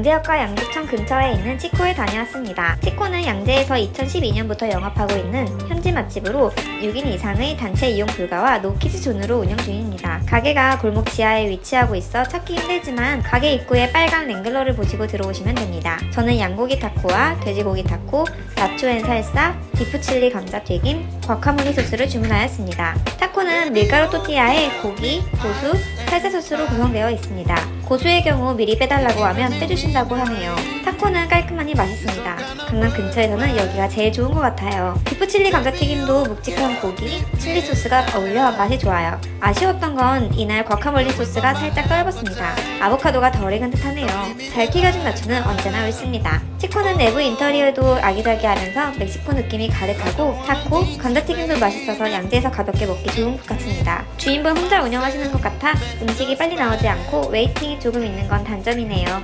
양재역과 양주청 근처에 있는 치코에 다녀왔습니다. 치코는 양재에서 2012년부터 영업하고 있는 현지 맛집으로 6인 이상의 단체 이용 불가와 노키즈 존으로 운영 중입니다. 가게가 골목 지하에 위치하고 있어 찾기 힘들지만 가게 입구에 빨간 랭글러를 보시고 들어오시면 됩니다. 저는 양고기 타코와 돼지고기 타코, 나초앤 살사, 비프칠리 감자튀김, 과카몰리 소스를 주문하였습니다. 타코는 밀가루 또띠아에 고기, 고수, 살사 소스로 구성되어 있습니다. 고수의 경우 미리 빼달라고 하면 빼주신다고 하네요. 타코는 깔끔하니 맛있습니다. 강남 근처에서는 여기가 제일 좋은 것 같아요. 비프칠리 감자튀김도 묵직한 고기, 칠리 소스가 어울려 맛이 좋아요. 아쉬웠던 건 이날 과카몰리 소스가 살짝 떫었습니다. 아보카도가 덜 익은 듯하네요. 잘 튀겨진 나초는 언제나 옳습니다. 치코는 내부 인테리어도 아기자기하면서 멕시코 느낌이 가득하고 타코, 감자튀김도 맛있어서 양재에서 가볍게 먹기 좋은 것 같습니다. 주인분 혼자 운영하시는 것 같아 음식이 빨리 나오지 않고 웨이팅이 조금 있는 건 단점이네요.